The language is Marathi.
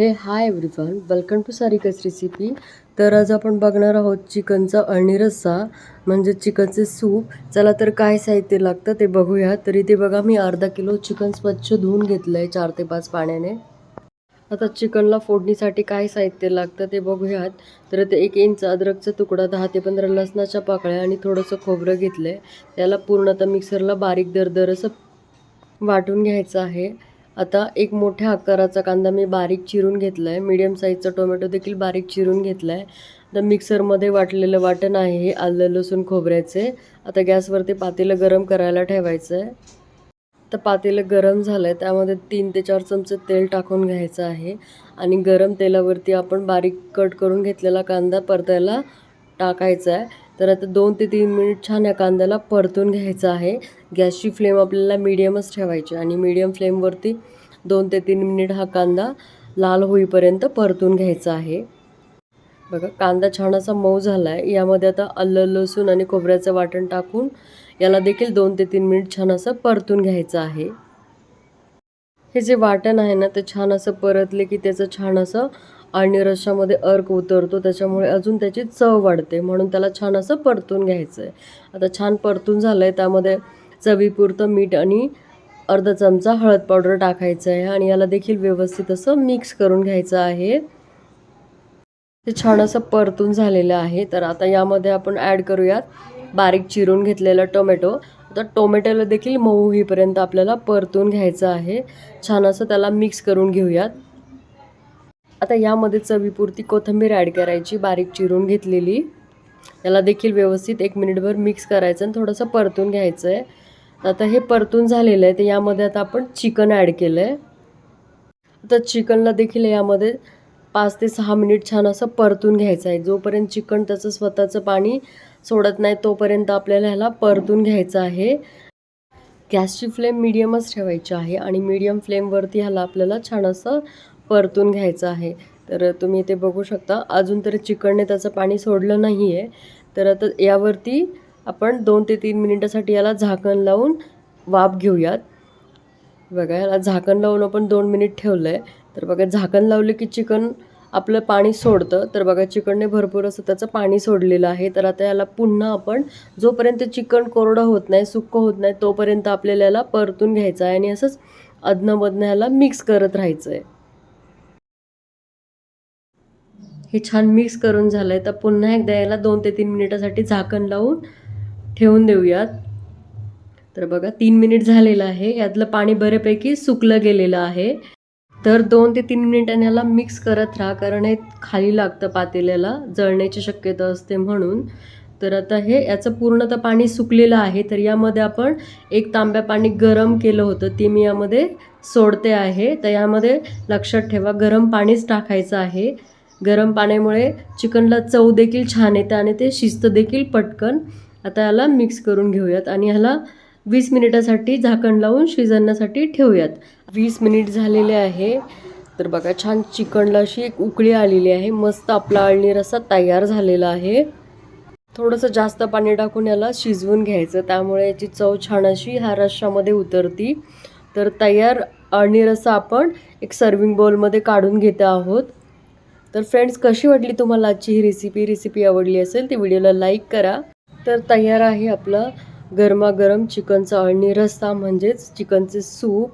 Hey hi everyone welcome to सारिकाच recipe तर आज आपण बघणार आहोत चिकनचा अळणी रस्सा म्हणजे चिकनचे सूप. चला तर काय साहित्य लागतं ते बघूया. तर इथे बघा मी अर्धा किलो चिकन स्वच्छ धुवून घेतलं आहे चार ते पाच पाण्याने. आता चिकनला फोडणीसाठी काय साहित्य लागतं ते बघूयात. तर ते एक इंच अद्रकचा तुकडा दहा ते पंधरा लसणाच्या पाकळ्या आणि थोडंसं खोबरं घेतलं आहे त्याला पूर्णतः मिक्सरला बारीक दरदर असं वाटून घ्यायचं आहे. आता एक मोठ्या आकाराचा कांदा मी बारीक चिरून घेतला आहे मीडियम साईजचा टोमॅटो देखील बारीक चिरून घेतला आहे आता मिक्सरमध्ये वाटलेलं वाटण आहे हे आलं लसूण खोबऱ्याचे. आता गॅसवरती पातेलं गरम करायला ठेवायचं आहे तर पातेलं गरम झालं आहे त्यामध्ये तीन ते चार चमचे तेल टाकून घ्यायचं आहे. आणि गरम तेलावरती आपण बारीक कट करून घेतलेला कांदा परतायला टाकायचा आहे तर आता दोन ते तीन मिनिट छान या कांद्याला परतून घ्यायचं आहे. गॅसची फ्लेम आपल्याला मीडियमच ठेवायची आणि मीडियम फ्लेमवरती दोन ते तीन मिनिट हा कांदा लाल होईपर्यंत परतून घ्यायचा आहे. बघा कांदा छान असा मऊ झाला आहे यामध्ये आता अल्लं लसूण आणि खोबऱ्याचं वाटण टाकून याला देखील दोन ते तीन मिनिट छान असं परतून घ्यायचं आहे. हे जे वाटण आहे ना ते छान असं परतले की त्याचं छान असं आणि रशामध्ये अर्क उतरतो त्याच्यामुळे अजून त्याची चव वाढते. म्हणून त्याला छान असं परतून घ्यायचं आहे आता छान परतून झालं आहे त्यामध्ये चवीपुरतं मीठ आणि अर्धा चमचा हळद पावडर टाकायचं आहे आणि याला देखील व्यवस्थित असं मिक्स करून घ्यायचं आहे. ते छान असं परतून झालेलं आहे. तर आता यामध्ये आपण ॲड करूयात बारीक चिरून घेतलेला टोमॅटो. आता टोमॅटोला देखील मऊ होईपर्यंत आपल्याला परतून घ्यायचं आहे. छान असं त्याला मिक्स करून घेऊयात. आता यामध्ये चवीपुरती कोथिंबीर ॲड करायची बारीक चिरून घेतलेली. याला देखील व्यवस्थित एक मिनिटभर मिक्स करायचं आणि थोडंसं परतून घ्यायचं आहे आता हे परतून झालेलं आहे तर यामध्ये आता आपण चिकन ॲड केलं आहे आता चिकनला देखील यामध्ये पाच ते सहा मिनिट छान असं परतून घ्यायचं आहे. जोपर्यंत चिकन त्याचं स्वतःचं पाणी सोडत नाही तोपर्यंत आपल्याला ह्याला परतून घ्यायचं आहे. गॅसची फ्लेम मिडियमच ठेवायची आहे आणि मीडियम फ्लेमवरती ह्याला आपल्याला छान असं परतून घ्यायचं आहे. तर तुम्ही ते बघू शकता अजून तरी चिकनने त्याचं पाणी सोडलं नाही आहे तर आता यावरती आपण दोन ते तीन मिनिटासाठी याला झाकण लावून वाफ घेऊयात. बघा याला झाकण लावून आपण दोन मिनिट ठेवलं आहे तर बघा झाकण लावलं की चिकन आपलं पाणी सोडतं. तर बघा चिकनने भरपूर असं त्याचं पाणी सोडलेलं आहे. तर आता याला पुन्हा आपण जोपर्यंत चिकन कोरडं होत नाही सुक्क होत नाही तोपर्यंत आपल्याला याला परतून घ्यायचं आहे आणि असंच अधनंमधनं याला मिक्स करत राहायचं आहे. हे छान मिक्स करून झालं आहे तर पुन्हा एकदा याला दोन ते तीन मिनिटासाठी झाकण लावून ठेवून देऊयात. तर बघा तीन मिनिट झालेलं आहे. यातलं पाणी बऱ्यापैकी सुकलं गेलेलं आहे. तर दोन ते तीन मिनिटांनी याला मिक्स करत राहा कारण हे खाली लागतं पातेल्याला जळण्याची शक्यता असते म्हणून. तर आता हे याचं पूर्णतः पाणी सुकलेलं आहे तर यामध्ये आपण एक तांब्या पाणी गरम केलं होतं ते मी यामध्ये सोडते आहे. तर यामध्ये लक्षात ठेवा गरम पाणीच टाकायचं आहे. गरम पाण्यामुळे चिकनला चव देखील छान येते आणि ते शिस्त देखील पटकन. आता याला मिक्स करून घेऊयात आणि ह्याला वीस मिनिटासाठी झाकण लावून शिजवण्यासाठी ठेवूयात. वीस मिनिट झालेले आहे. तर बघा छान चिकनला अशी एक उकळी आलेली आहे. मस्त आपला अळणी रस्सा तयार झालेला आहे. थोडंसं जास्त पाणी टाकून याला शिजवून घ्यायचं. त्यामुळे याची चव छान अशी ह्या रश्शामध्ये उतरती. तर तयार अळणी रस्सा आपण एक सर्विंग बाउलमध्ये काढून घेत आहोत. तर फ्रेंड्स कशी वाटली तुम्हाला आजची ही रेसिपी रेसिपी आवडली असेल ती व्हिडिओला लाईक करा. तर तयार आहे आपलं गरमागरम चिकनचा अळणी रस्सा म्हणजेच चिकनचे सूप